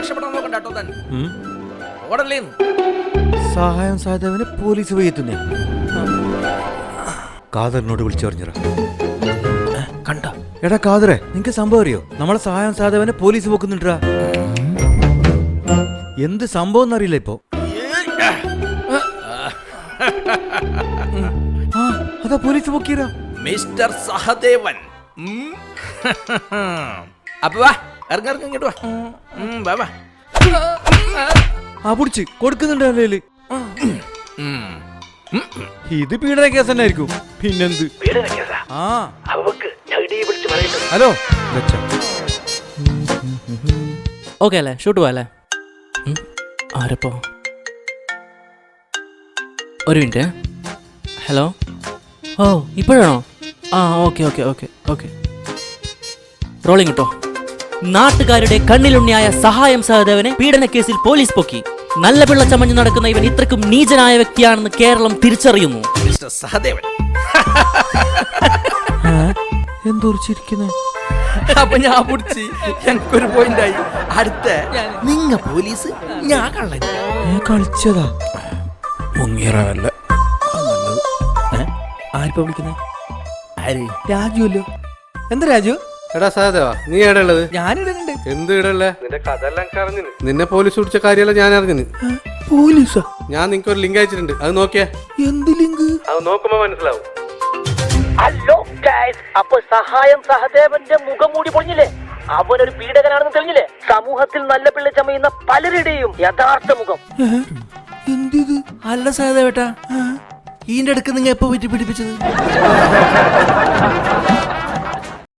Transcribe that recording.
രക്ഷപ്പെടാൻ നോക്കണ്ട കേട്ടോ താൻ. ഓടല്ലേന്ന് സഹായം സാധവനെ പോലീസ് എത്തുന്നേ. കാതറിനോട് വിളിച്ചു പറഞ്ഞിറ. കണ്ട? എടാ കാതറെ നിങ്ങക്ക് സംഭവം അറിയോ? നമ്മളെ സഹായം സാധവനെ പോലീസ് പോക്കുന്നുണ്ടാ എന്ത് സംഭവം എന്നറിയില്ല ഇപ്പോ. അതാ പോലീസ് പൊക്കീരാ മിസ്റ്റർ സഹദേവൻ. അപ്പൊ വാ. ഇറങ്ങ ഇറങ്ങ ഇങ്ങോട്ട് വാ. ഉം, വാ വാ. ആ പിടിച്ച്. കൊടുക്കുന്നുണ്ട് അല്ലേൽ? ഉം. ഇത് പീഡന കേസ് തന്നെ ആയിരിക്കും പിന്നെന്ത് ആ. ഹലോ. ഓക്കെ അല്ലേ? ഷൂട്ട് പോവാ അല്ലേ? ഉം. ആരപ്പോ? ഒരു മിനിറ്റ്. ഹലോ? ഓ ഇപ്പോഴാണോ? ആ okay okay okay okay. Rolling കിട്ടോ? നാട്ടുകാരുടെ കണ്ണിലുണ്ണിയായ സഹായം സഹദേവനെ പീഡന കേസിൽ പോലീസ് പൊക്കി. നല്ല പിള്ള ചമഞ്ഞു നടക്കുന്ന ഇവൻ ഇത്രക്കും നീചനായ വ്യക്തിയാണെന്ന് കേരളം തിരിച്ചറിയുന്നു. മിസ്റ്റർ സഹദേവൻ. എന്തോറിച്ചിരിക്കുന്നെ അപ്പൊ ഞാൻ പിടിച്ച് എനിക്കൊരു പോയിന്റ് ആയി അടുത്ത നിങ്ങ പോലീസ് ഞാൻ കള്ളൻ. കളിച്ചതാ. മുങ്ങിയറല്ല ആരിപ്പോ വിളിക്കുന്നേ? ആര്? രാജു അല്ലോ എന്താ രാജു? എടാ സഹദേവാ നീ എവിടെ ഉള്ളത്? ഞാനിടുന്നുണ്ട് എന്ത് ഇടല്ലേ നിന്റെ കഥ എല്ലാം അറിഞ്ഞു നിന്നെ പോലീസ് പിടിച്ച കാര്യമല്ല ഞാൻ അറിഞ്ഞു പോലീസാ? ഞാൻ നിനക്ക് ഒരു ലിങ്ക് അയച്ചിട്ടുണ്ട്. അത് നോക്കിയാ. എന്ത് ലിങ്ക്? അത് നോക്കുമ്പോ മനസ്സിലാവും. ഹലോ ഗൈസ് അപ്പൊ സഹായം സഹദേവന്റെ മുഖം മൂടി പൊളിഞ്ഞില്ലേ? അവനൊരു പീഡകനാണെന്ന് തെളിഞ്ഞില്ലേ? സമൂഹത്തിൽ നല്ല പിള്ളി ചമയുന്ന പലരുടെയും യഥാർത്ഥ മുഖം. എന്തിത്? അല്ല സഹദേവേട്ടാ ഈന്റെ അടുക്ക് നിങ്ങ എപ്പോ പറ്റി പിടിപ്പിച്ചത്?